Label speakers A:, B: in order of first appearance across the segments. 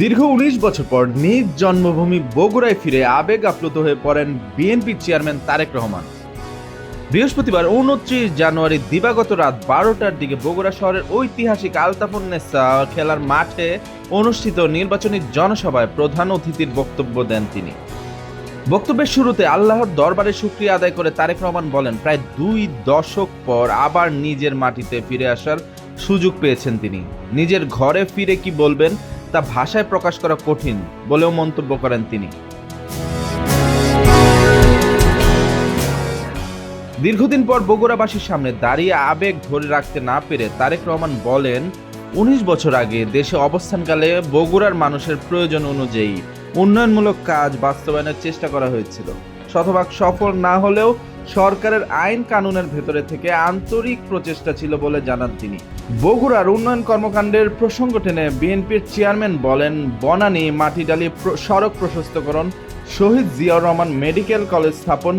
A: দীর্ঘ উনিশ বছর পর নিজ জন্মভূমি বগুড়ায় ফিরে আবেগ আপ্লুত হয়ে পড়েন বিএনপি চেয়ারম্যান তারেক রহমান। বৃহস্পতিবার উনত্রিশ জানুয়ারি দিবাগত রাত বারোটার দিকে বগুড়া শহরের ঐতিহাসিক আলতাফুন্নেসা খেলার মাঠে অনুষ্ঠিত নির্বাচনী জনসভায় প্রধান অতিথির বক্তব্য দেন তিনি। বক্তব্যের শুরুতে আল্লাহর দরবারে শুক্রিয়া আদায় করে তারেক রহমান বলেন, প্রায় দুই দশক পর আবার নিজের মাটিতে ফিরে আসার সুযোগ পেয়েছেন তিনি। নিজের ঘরে ফিরে কি বলবেন? তা ভাষায় প্রকাশ করা কঠিন বলেও মন্তব্য করেন তিনি। দীর্ঘদিন পর বগুড়াবাসীর সামনে দাঁড়িয়ে আবেগ ধরে রাখতে না পেরে তারেক রহমান বলেন, উনিশ বছর আগে দেশে অবস্থানকালে বগুড়ার মানুষের প্রয়োজন অনুযায়ী উন্নয়নমূলক কাজ বাস্তবায়নের চেষ্টা করা হয়েছিল। শতভাগ সফল না হলেও সরকারের আইন কানুনের ভেতরে থেকে আন্তরিক প্রচেষ্টা ছিল বলে জানান তিনি। বগুড়ার উন্নয়ন কর্মকাণ্ডের প্রসঙ্গ টেনে বিএনপির চেয়ারম্যান বলেন, বনানী, মাটিডালি সড়ক প্রশস্তকরণ, শহীদ জিয়াউর রহমান মেডিকেল কলেজ স্থাপন,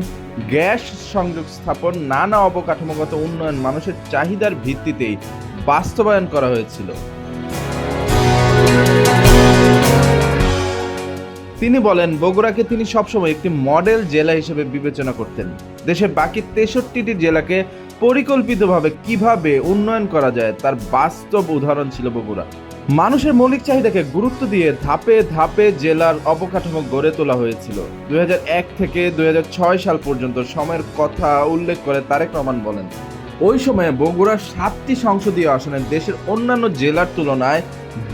A: গ্যাস সংযোগ স্থাপন, নানা অবকাঠামোগত উন্নয়ন মানুষের চাহিদার ভিত্তিতেই বাস্তবায়ন করা হয়েছিল। তিনি বলেন, বগুড়াকে তিনি সবসময় একটি মডেল জেলা হিসেবে বিবেচনা করতেন। দেশের বাকি তেষট্টিটি জেলাকে পরিকল্পিতভাবে কীভাবে উন্নয়ন করা যায়, তার বাস্তব উদাহরণ ছিল বগুড়া। মানুষের মৌলিক চাহিদাকে গুরুত্ব দিয়ে ধাপে ধাপে জেলার অবকাঠামো গড়ে তোলা হয়েছিল। দুই হাজার এক থেকে দুই হাজার ছয় সাল পর্যন্ত সময়ের কথা উল্লেখ করে তারেক রহমান বলেন, ওই সময়ে বগুড়ার সাতটি সংসদীয় আসনে দেশের অন্যান্য জেলার তুলনায়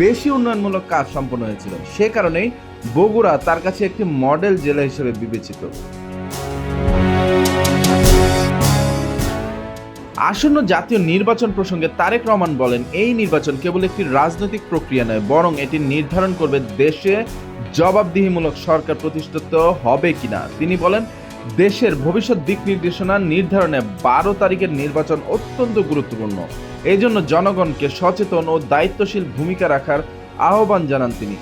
A: বেশি উন্নয়নমূলক কাজ সম্পন্ন হয়েছিল। সে কারণেই বগুড়া তার কাছে একটি মডেল জেলা হিসেবে বিবেচিত। আসন্ন জাতীয় নির্বাচন প্রসঙ্গে তারেক রহমান বলেন, এই নির্বাচন কেবল একটি রাজনৈতিক প্রক্রিয়া নয়, বরং এটি নির্ধারণ করবে দেশে জবাবদিহিমূলক সরকার প্রতিষ্ঠিত হবে কিনা। তিনি বলেন, দেশের ভবিষ্যৎ দিক নির্দেশনা নির্ধারণে বারো তারিখের নির্বাচন অত্যন্ত গুরুত্বপূর্ণ। এই জন্য জনগণকে সচেতন ও দায়িত্বশীল ভূমিকা রাখার আহ্বান জানান তিনি।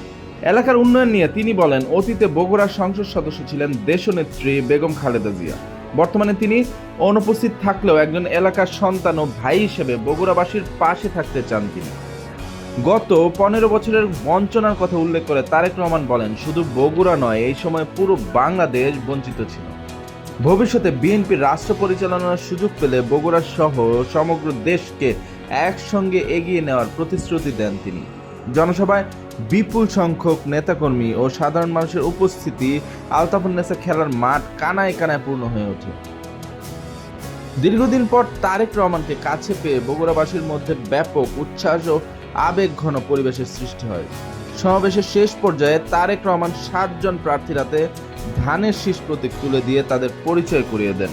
A: এলাকার উন্নয়ন নিয়ে তিনি বলেন, অতীতে বগুড়ার সংসদ সদস্য ছিলেন দেশনেত্রী বেগম খালেদা জিয়া। বর্তমানে তিনি অনুপস্থিত থাকলেও একজন এলাকার সন্তান ও ভাই হিসেবে বগুড়াবাসীর পাশে থাকতে চান তিনি। গত পনেরো বছরের বঞ্চনার কথা উল্লেখ করে তারেক রহমান বলেন, শুধু বগুড়া নয়, এই সময় পুরো বাংলাদেশ বঞ্চিত ছিল। ভবিষ্যতে বিএনপি রাষ্ট্র পরিচালনার সুযোগ পেলে বগুড়া সহ সমগ্র দেশকে একসঙ্গে এগিয়ে নেওয়ার প্রতিশ্রুতি দেন তিনি। জনসভায় বিপুল সংখ্যক নেতাকর্মী ও সাধারণ মানুষের উপস্থিতি আলতাফুন্নেসা খেলার মাঠ কানায় কানায় পূর্ণ হয়ে ওঠে। দীর্ঘদিন পর তারেক রহমানকে কাছে পেয়ে বগুড়াবাসীর মধ্যে ব্যাপক উচ্ছ্বাস ও আবেগ ঘন পরিবেশের সৃষ্টি হয়। সমাবেশের শেষ পর্যায়ে তারেক রহমান সাতজন প্রার্থীরাতে ধানের শীষ প্রতীক তুলে দিয়ে তাদের পরিচয় করিয়ে দেন।